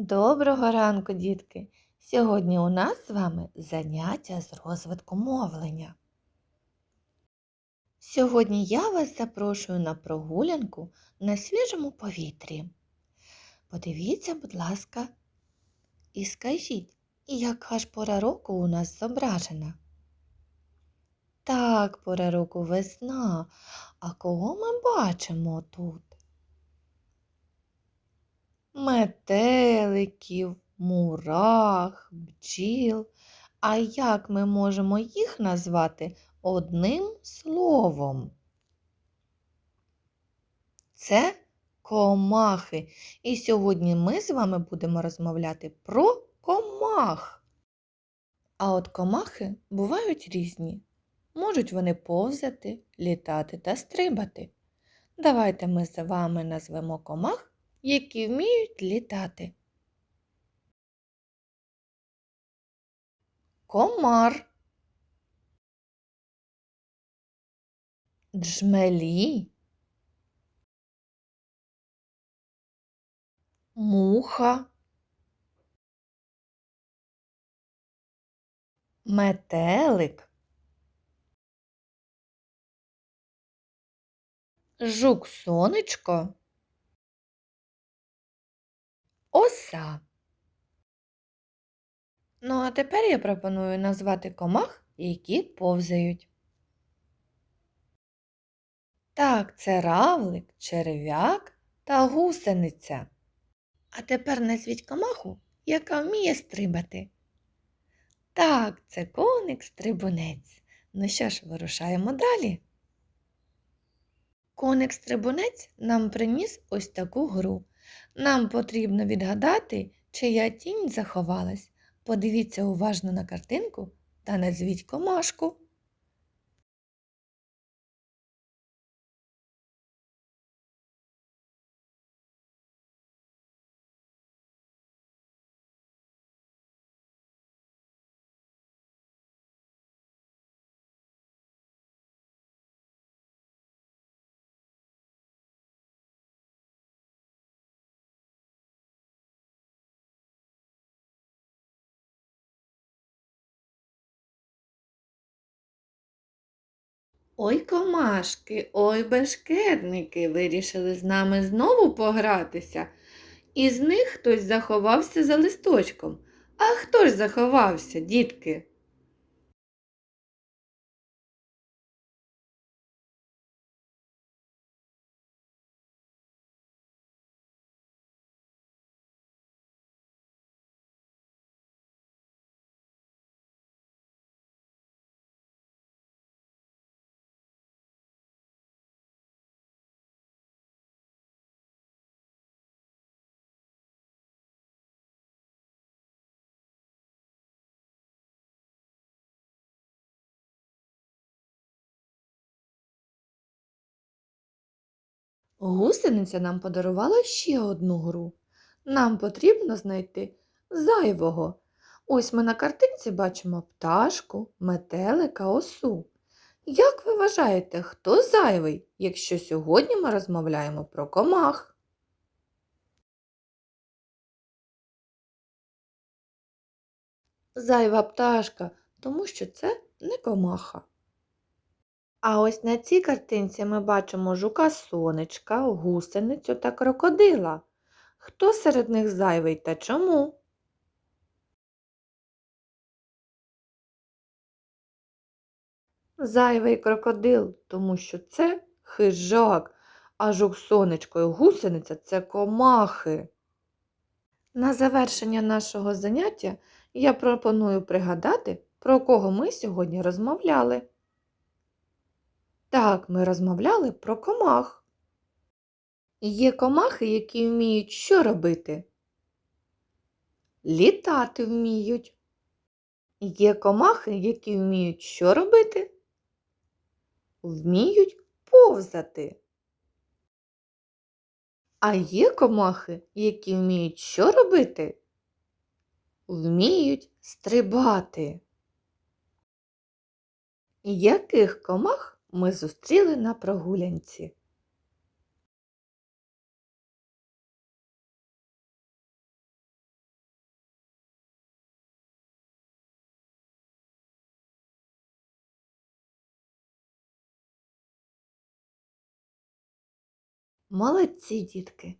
Доброго ранку, дітки! Сьогодні у нас з вами заняття з розвитку мовлення. Сьогодні я вас запрошую на прогулянку на свіжому повітрі. Подивіться, будь ласка, і скажіть, яка ж пора року у нас зображена? Так, пора року весна. А кого ми бачимо тут? Метеликів, мурах, бджіл. А як ми можемо їх назвати одним словом? Це комахи. І сьогодні ми з вами будемо розмовляти про комах. А от комахи бувають різні. Можуть вони повзати, літати та стрибати. Давайте ми з вами назвемо комах які вміють літати. Комар, джмелі, муха, метелик, жук сонечко оса. Ну, а тепер я пропоную назвати комах, які повзають. Так, це равлик, черв'як та гусениця. А тепер назвіть комаху, яка вміє стрибати. Так, це коник стрибунець. Ну що ж, вирушаємо далі. Коник стрибунець нам приніс ось таку гру. Нам потрібно відгадати, чия тінь заховалась. Подивіться уважно на картинку та назвіть комашку. Ой комашки, ой бешкетники вирішили з нами знову погратися. Із них хтось заховався за листочком. А хто ж заховався, дітки? Гусениця нам подарувала ще одну гру. Нам потрібно знайти зайвого. Ось ми на картинці бачимо пташку, метелика, осу. Як ви вважаєте, хто зайвий, якщо сьогодні ми розмовляємо про комах? Зайва пташка, тому що це не комаха. А ось на цій картинці ми бачимо жука сонечка, гусеницю та крокодила. Хто серед них зайвий та чому? Зайвий крокодил, тому що це хижак, а жук сонечко і гусениця це комахи. На завершення нашого заняття я пропоную пригадати, про кого ми сьогодні розмовляли. Так, ми розмовляли про комах. Є комахи, які вміють що робити? Літати вміють. Є комахи, які вміють що робити? Вміють повзати. А є комахи, які вміють що робити? Вміють стрибати. Яких комах ми зустріли на прогулянці. Молодці дітки!